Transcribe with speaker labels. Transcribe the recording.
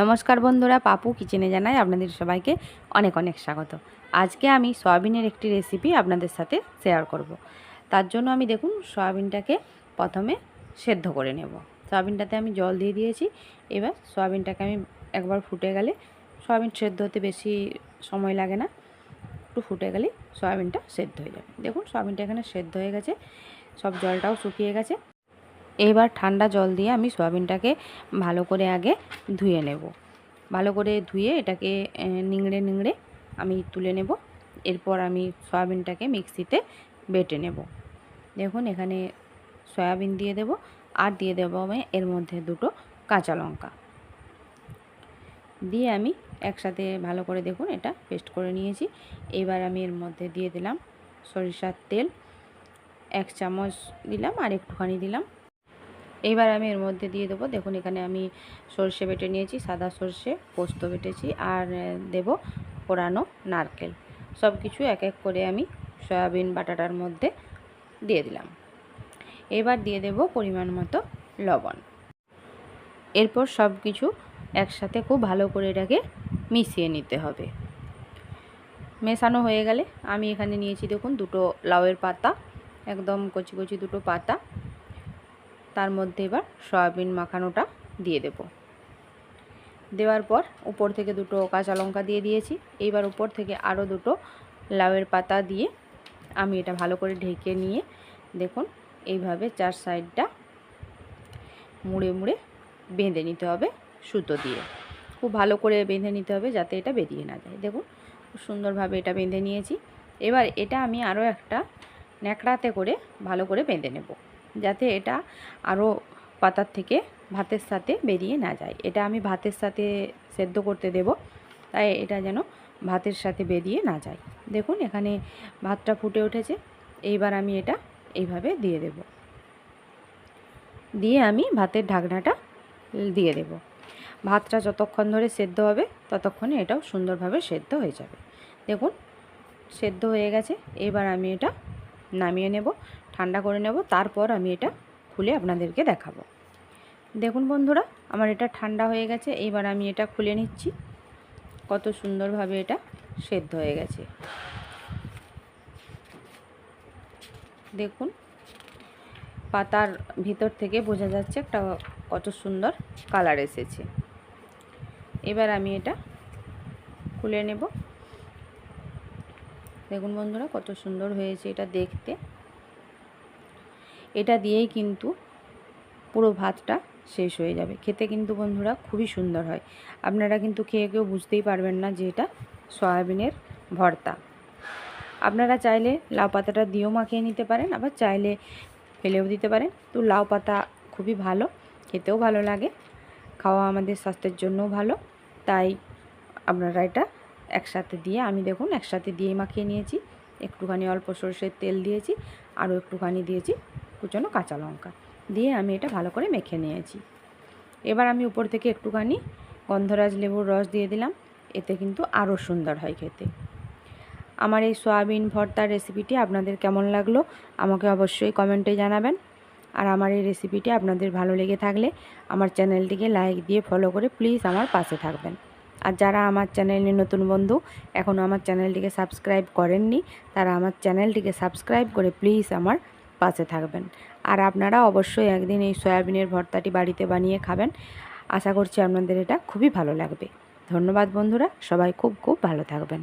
Speaker 1: নমস্কার বন্ধুরা, পাপু কিচেনে জানাই আপনাদের সবাইকে অনেক অনেক স্বাগত। আজকে আমি সয়াবিনের একটি রেসিপি আপনাদের সাথে শেয়ার করব। তার জন্য আমি দেখুন, সয়াবিনটাকে প্রথমে সেদ্ধ করে নেব। সয়াবিনটাতে আমি জল দিয়ে দিয়েছি। এবার সয়াবিনটাকে আমি একবার ফুটে গেলে, সয়াবিন সেদ্ধ হতে বেশি সময় লাগে না, একটু ফুটে গেলেই সয়াবিনটা সেদ্ধ হয়ে যাবে। দেখুন, সয়াবিনটা এখানে সেদ্ধ হয়ে গেছে, সব জলটাও শুকিয়ে গেছে। এবার ঠান্ডা জল দিয়ে আমি সয়াবিনটাকে ভালো করে আগে ধুয়ে নেব। ভালো করে ধুয়ে এটাকে নিংড়ে নিংড়ে আমি তুলে নেব। এরপর আমি সয়াবিনটাকে মিক্সিতে বেটে নেব। দেখুন এখানে সয়াবিন দিয়ে দেব আর দিয়ে দেবো আমি এর মধ্যে দুটো কাঁচা লঙ্কা। দিয়ে আমি একসাথে ভালো করে দেখুন এটা পেস্ট করে নিয়েছি। এবার আমি এর মধ্যে দিয়ে দিলাম সরিষার তেল। এক চামচ দিলাম আর একটুখানি দিলাম। এইবার আমি এর মধ্যে দিয়ে দেবো। দেখুন, এখানে আমি সর্ষে বেটে নিয়েছি, সাদা সর্ষে পোস্ত বেটেছি আর দেব পোড়ানো নারকেল। সব কিছু এক এক করে আমি সয়াবিন, বাটাটার মধ্যে দিয়ে দিলাম। এবার দিয়ে দেব পরিমাণ মতো লবণ। এরপর সব কিছু একসাথে খুব ভালো করে এটাকে মিশিয়ে নিতে হবে। মেশানো হয়ে গেলে আমি এখানে নিয়েছি, দেখুন, দুটো লাউয়ের পাতা, একদম কচি কচি দুটো পাতা। তার মধ্যে এবার সয়াবিন মাখানোটা দিয়ে দেব। দেওয়ার পর উপর থেকে দুটো কাঁচা লঙ্কা দিয়ে দিয়েছি। এইবার উপর থেকে আরও দুটো লাউয়ের পাতা দিয়ে আমি এটা ভালো করে ঢেকে নিয়ে দেখুন, এইভাবে চার সাইডটা মুড়ে মুড়ে বেঁধে নিতে হবে সুতো দিয়ে। খুব ভালো করে বেঁধে নিতে হবে যাতে এটা বেরিয়ে না যায়। দেখুন, খুব সুন্দরভাবে এটা বেঁধে নিয়েছি। এবার এটা আমি আরও একটা ন্যাকড়াতে করে ভালো করে বেঁধে নেব। যাতে এটা আরও পাতার থেকে ভাতের সাথে বেরিয়ে না যায়। এটা আমি ভাতের সাথে সেদ্ধ করতে দেব, তাই এটা যেন ভাতের সাথে বেরিয়ে না যায়। দেখুন, এখানে ভাতটা ফুটে উঠেছে। এইবার আমি এটা এইভাবে দিয়ে দেব। দিয়ে আমি ভাতের ঢাকনাটা দিয়ে দেব। ভাতটা যতক্ষণ ধরে সেদ্ধ হবে, ততক্ষণে এটাও সুন্দরভাবে সেদ্ধ হয়ে যাবে। দেখুন, সেদ্ধ হয়ে গেছে। এবার আমি এটা নামিয়ে নেব। ঠান্ডা করে নেব, তারপর আমি এটা খুলে আপনাদেরকে দেখাবো। দেখুন বন্ধুরা, আমার এটা ঠান্ডা হয়ে গেছে, এইবার আমি এটা খুলে নিচ্ছি। কত সুন্দরভাবে এটা সেদ্ধ হয়ে গেছে। দেখুন, পাতার ভিতর থেকে বোঝা যাচ্ছে একটা কত সুন্দর কালার এসেছে। এবার আমি এটা খুলে নেব। দেখুন বন্ধুরা, কত সুন্দর হয়েছে এটা দেখতে। এটা দিয়েই কিন্তু পুরো ভাতটা শেষ হয়ে যাবে। খেতে কিন্তু বন্ধুরা খুবই সুন্দর হয়। আপনারা কিন্তু খেয়ে কেউ বুঝতেই পারবেন না যে এটা সয়াবিনের ভর্তা। আপনারা চাইলে লাউ পাতাটা দিয়েও মাখিয়ে নিতে পারেন, আবার চাইলে ফেলেও দিতে পারেন। তো লাউ পাতা খুবই ভালো, খেতেও ভালো লাগে, খাওয়া আমাদের স্বাস্থ্যের জন্যও ভালো। তাই আপনারা এটা একসাথে দিয়ে, আমি দেখুন একসাথে দিয়ে মাখিয়ে নিয়েছি। একটুখানি অল্প সরষের তেল দিয়েছি, আরও একটুখানি দিয়েছি। কুচনো কাঁচা লঙ্কা দিয়ে আমি এটা ভালো করে মেখে নিয়েছি। এবার আমি উপর থেকে একটুখানি গন্ধরাজ লেবুর রস দিয়ে দিলাম, এতে কিন্তু আরও সুন্দর হয় খেতে। আমার এই সয়াবিন ভর্তার রেসিপিটি আপনাদের কেমন লাগল আমাকে অবশ্যই কমেন্টে জানাবেন। আর আমার এই রেসিপিটি আপনাদের ভালো লেগে থাকলে আমার চ্যানেলটিকে লাইক দিয়ে ফলো করে প্লিজ আমার পাশে থাকবেন। আর যারা আমার চ্যানেলে নতুন বন্ধু, এখনও আমার চ্যানেলটিকে সাবস্ক্রাইব করেননি, তারা আমার চ্যানেলটিকে সাবস্ক্রাইব করে প্লিজ আমার পাশে থাকবেন। আর আপনারা অবশ্যই একদিন এই সয়াবিনের ভর্তাটি বাড়িতে বানিয়ে খাবেন। আশা করছি আপনাদের এটা খুবই ভালো লাগবে। ধন্যবাদ বন্ধুরা, সবাই খুব খুব ভালো থাকবেন।